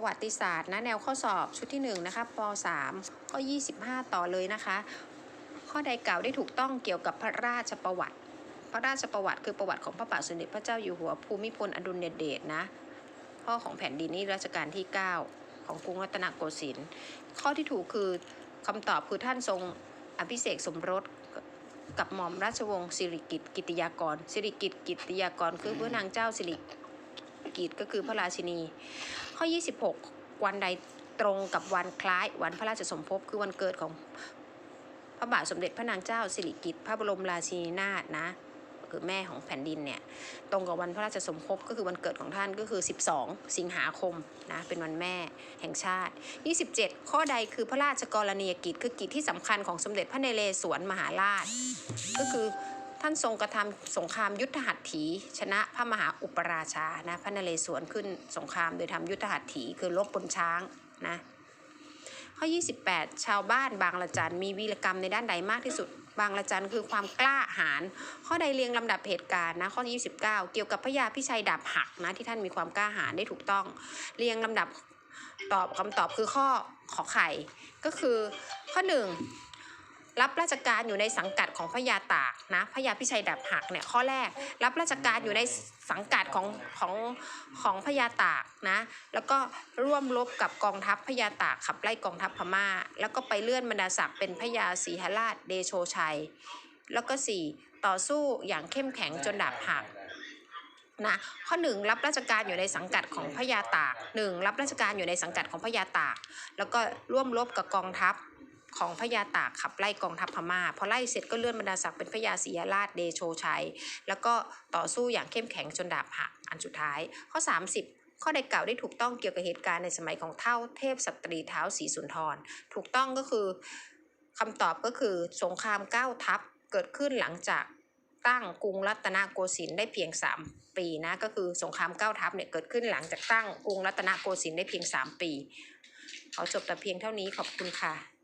ประวัติศาสตร์นะแนวข้อสอบชุดที่1นะคะป .3 ข้อ 25 ต่อเลยนะคะ ข้อใดกล่าวได้ถูกต้องเกี่ยวกับพระราชประวัติ พระราชประวัติคือประวัติของพระบาทสมเด็จพระเจ้าอยู่หัวภูมิพลอดุลยเดชนะพ่อของแผ่นดินนี่รัชกาลที่ 9 ของกรุงรัตนโกสินทร์ข้อที่ถูกคือคำตอบคือท่านทรงอภิเษกสมรสกับหม่อมราชวงศ์สิริกิติกิติยากรสิริกิติกิติยากร คือพระนางเจ้าสิริ กิติ์ก็คือพระราชินี ข้อ 26 วันใดตรงกับวันคล้ายวันพระราชสมภพคือวันเกิดของพระบาทสมเด็จพระนางเจ้าสิริกิติ์พระบรมราชินีนาถนะคือแม่ของแผ่นดินเนี่ยตรงกับวันพระราชสมภพก็คือวันเกิดของท่านก็คือ 12 สิงหาคมนะเป็นวันแม่แห่งชาติ 27 ข้อใดคือพระราชกรณียกิจคือกิจที่สำคัญของสมเด็จพระนเรศวรมหาราช ก็คือ ท่านทรงกระทำสงครามยุทธหัตถี ชนะพระมหาอุปราชานะพระนเรศวรขึ้นสงครามโดยทำยุทธหัตถี คือรบบนช้างนะข้อ 28 ชาวบ้านบางละจันมีวีรกรรมในด้านใดมากที่สุดบางละจันคือความกล้าหาญข้อใดเรียงลำดับเหตุการณ์นะข้อ 29 เกี่ยวกับพระยาพิชัยดาบหักนะที่ท่านมีความกล้าหาญได้ถูกต้อง เรียงลำดับตอบคำตอบคือข้อขอไข่ก็คือข้อ 1 รับราชการอยู่ในสังกัดของพระยาตากนะพระยาพิชัยดาบหักเนี่ยข้อแรก รับราชการอยู่ในสังกัดของของของพระยาตากนะแล้วก็ร่วมรบกับกองทัพพระยาตากขับไล่กองทัพพม่า แล้วก็ไปเลื่อนบรรดาศักดิ์เป็นพระยาศรีหราชเดโชชัย แล้วก็ 4 ต่อสู้อย่างเข้มแข็งจนดาบหักนะข้อ 1 รับราชการอยู่ในสังกัดของพระยาตาก 1. รับราชการอยู่ในสังกัดของพระยาตาก แล้วก็ร่วมรบกับกองทัพ ของพระยาตากขับไล่กองทัพพม่าพอไล่เสร็จก็เลื่อนบรรดาศักดิ์เป็นพระยาศรีหราชเดโชชัย แล้วก็ต่อสู้อย่างเข้มแข็งจนดาบหักอันสุดท้าย ข้อ 30ข้อใดกล่าวได้ถูกต้องเกี่ยวกับเหตุการณ์ในสมัยของเท่าเทพสตรีเท้าสีสุนทร ถูกต้องก็คือคำตอบก็คือสงครามเก้าทัพเกิดขึ้นหลังจากตั้งกรุงรัตนโกสินทร์ได้เพียง 3 ปีนะก็คือสงครามเก้าทัพเนี่ยเกิดขึ้นหลังจากตั้งกรุงรัตนโกสินทร์ได้เพียง 3 ปี เขอจบแต่เพียงเท่านี้ขอบคุณค่ะ